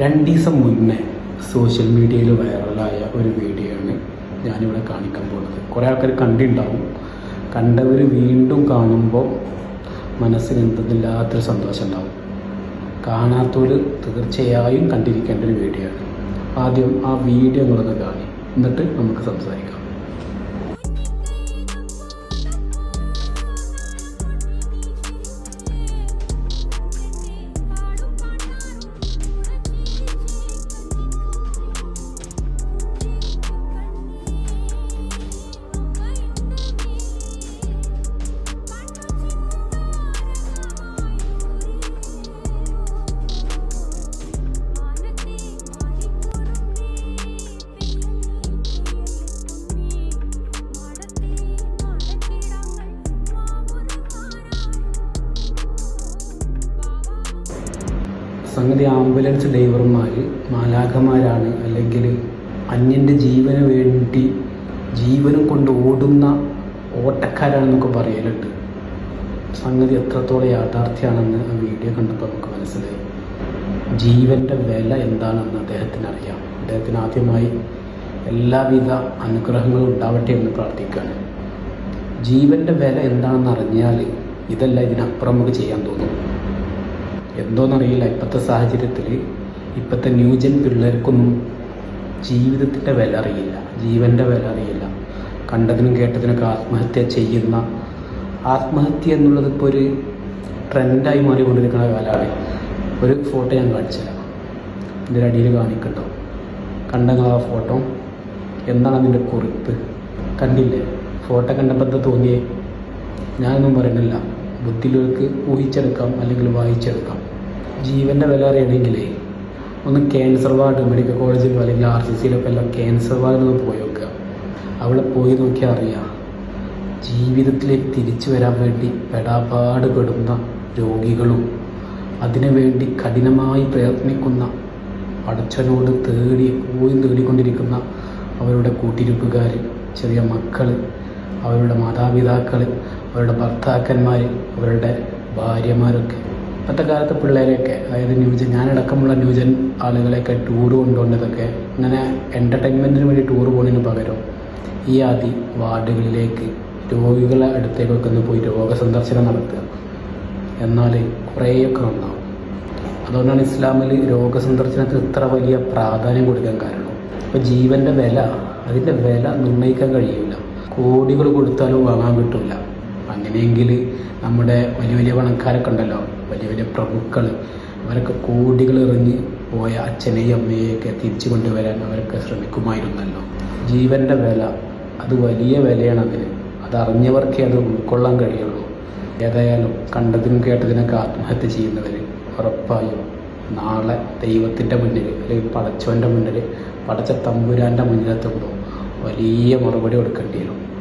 രണ്ട് ദിവസം മുന്നേ സോഷ്യൽ മീഡിയയിൽ വൈറലായ ഒരു വീഡിയോ ആണ് ഞാനിവിടെ കാണിക്കാൻ പോകുന്നത്. കുറേ ആൾക്കാർ കണ്ടിട്ടുണ്ടാവും. കണ്ടവർ വീണ്ടും കാണുമ്പോൾ മനസ്സിന് എന്തെന്നില്ലാത്തൊരു സന്തോഷം ഉണ്ടാവും. കാണാത്തവർ തീർച്ചയായും കണ്ടിരിക്കേണ്ട ഒരു വീഡിയോ ആണ് ആദ്യം ആ വീഡിയോ നിങ്ങളൊന്ന് കാണി. എന്നിട്ട് നമുക്ക് സംസാരിക്കാം. സംഗതി ആംബുലൻസ് ഡ്രൈവർമാർ മാലാഖമാരാണ്. അല്ലെങ്കിൽ അന്യന്റെ ജീവന് വേണ്ടി ജീവനും കൊണ്ട് ഓടുന്ന ഓട്ടക്കാരാണെന്നൊക്കെ പറയലുണ്ട്. സംഗതി എത്രത്തോളം യാഥാർത്ഥ്യമാണെന്ന് ആ വീഡിയോ കണ്ടപ്പോൾ നമുക്ക് മനസ്സിലായി. ജീവന്റെ വില എന്താണെന്ന് അദ്ദേഹത്തിന് അറിയാം. അദ്ദേഹത്തിന് ആദ്യമായി എല്ലാവിധ അനുഗ്രഹങ്ങളും ഉണ്ടാവട്ടെ എന്ന് പ്രാർത്ഥിക്കുകയാണ്. ജീവന്റെ വില എന്താണെന്ന് അറിഞ്ഞാൽ ഇതല്ല ഇതിനപ്പുറം നമുക്ക് ചെയ്യാൻ തോന്നും. എന്തോന്നറിയില്ല. ഇപ്പോഴത്തെ സാഹചര്യത്തിൽ ഇപ്പോഴത്തെ ന്യൂജൻ പിള്ളേർക്കൊന്നും ജീവിതത്തിന്റെ വില അറിയില്ല. ജീവന്റെ വില അറിയില്ല. കണ്ടതിനും കേട്ടതിനൊക്കെ ആത്മഹത്യ ചെയ്യുന്ന ആത്മഹത്യ എന്നുള്ളത് ഇപ്പോൾ ഒരു ട്രെൻഡായി മാറിക്കൊണ്ടിരിക്കുന്ന കാലമാണ്. ഒരു ഫോട്ടോ ഞാൻ കാണിച്ചുതരാം എന്റെ അടിയിൽ കാണിക്കട്ടോ. കണ്ടങ്ങൾ ആ ഫോട്ടോ. എന്താണ് അതിന്റെ കുറിപ്പ്? കണ്ടില്ലേ? ഫോട്ടോ കണ്ടപ്പോൾ എന്താ തോന്നിയേ? ഞാനൊന്നും പറയുന്നില്ല. ബുദ്ധിയിലേക്ക് ഊഹിച്ചെടുക്കാം അല്ലെങ്കിൽ വായിച്ചെടുക്കാം. ജീവന്റെ വില അറിയണമെങ്കിലേ ഒന്ന് ക്യാൻസർ വാർഡ് മെഡിക്കൽ കോളേജിലോ അല്ലെങ്കിൽ ആർ സി സിയിലൊക്കെ എല്ലാം ക്യാൻസർ വാർഡിൽ ഒന്ന് പോയി നോക്കുക. അവിടെ പോയി നോക്കിയാൽ അറിയാം ജീവിതത്തിലേക്ക് തിരിച്ചു വരാൻ വേണ്ടി പെടാപാട് പെടുന്ന രോഗികളും അതിനുവേണ്ടി കഠിനമായി പ്രയത്നിക്കുന്ന പടച്ചനോട് തേടി പോയി തേടിക്കൊണ്ടിരിക്കുന്ന അവരുടെ കൂട്ടിരിപ്പുകാർ ചെറിയ മക്കൾ അവരുടെ മാതാപിതാക്കൾ അവരുടെ ഭർത്താക്കന്മാർ അവരുടെ ഭാര്യമാരൊക്കെ. ഇപ്പോഴത്തെ കാലത്ത് പിള്ളേരെയൊക്കെ അതായത് ന്യൂജൻ ഞാനടക്കമുള്ള ന്യൂജൻ ആളുകളെയൊക്കെ ടൂർ കൊണ്ടുപോകുന്നതൊക്കെ ഇങ്ങനെ എന്റർടൈൻമെന്റിന് വേണ്ടി ടൂർ പോകുന്നതിന് പകരം ഈ ആദ്യം വാർഡുകളിലേക്ക് രോഗികളെ അടുത്തേക്കൊക്കെ ഒന്ന് പോയി രോഗസന്ദർശനം നടത്തുക. എന്നാൽ കുറേയൊക്കെ നന്നാവും. അതുകൊണ്ടാണ് ഇസ്ലാമിൽ രോഗസന്ദർശനത്തിന് ഇത്ര വലിയ പ്രാധാന്യം കൊടുക്കാൻ കാരണം. ഇപ്പോൾ ജീവന്റെ വില അതിന്റെ വില നിർണയിക്കാൻ കഴിയില്ല കോടികൾ കൊടുത്താലും വാങ്ങാൻ കിട്ടില്ല അങ്ങനെയെങ്കിൽ നമ്മുടെ വലിയ വലിയ പണക്കാരൊക്കെ ഉണ്ടല്ലോ. വലിയ വലിയ പ്രഭുക്കൾ അവരൊക്കെ കോടികൾ എറിഞ്ഞ് പോയ അച്ഛനെയും അമ്മയെയൊക്കെ തിരിച്ചു കൊണ്ടുവരാൻ അവരൊക്കെ ശ്രമിക്കുമായിരുന്നല്ലോ. ജീവന്റെ വില അത് വലിയ വിലയാണ് അതിന്. അതറിഞ്ഞവർക്കേ അത് ഉൾക്കൊള്ളാൻ കഴിയുള്ളൂ. ഏതായാലും കണ്ടതിനും കേട്ടതിനൊക്കെ ആത്മഹത്യ ചെയ്യുന്നവർ ഉറപ്പായും നാളെ ദൈവത്തിന്റെ മുന്നിൽ അല്ലെങ്കിൽ പടച്ചവന്റെ മുന്നിൽ പടച്ച തമ്പുരാന്റെ മുന്നിലെത്തുമ്പോൾ വലിയ മറുപടി കൊടുക്കേണ്ടി വരും.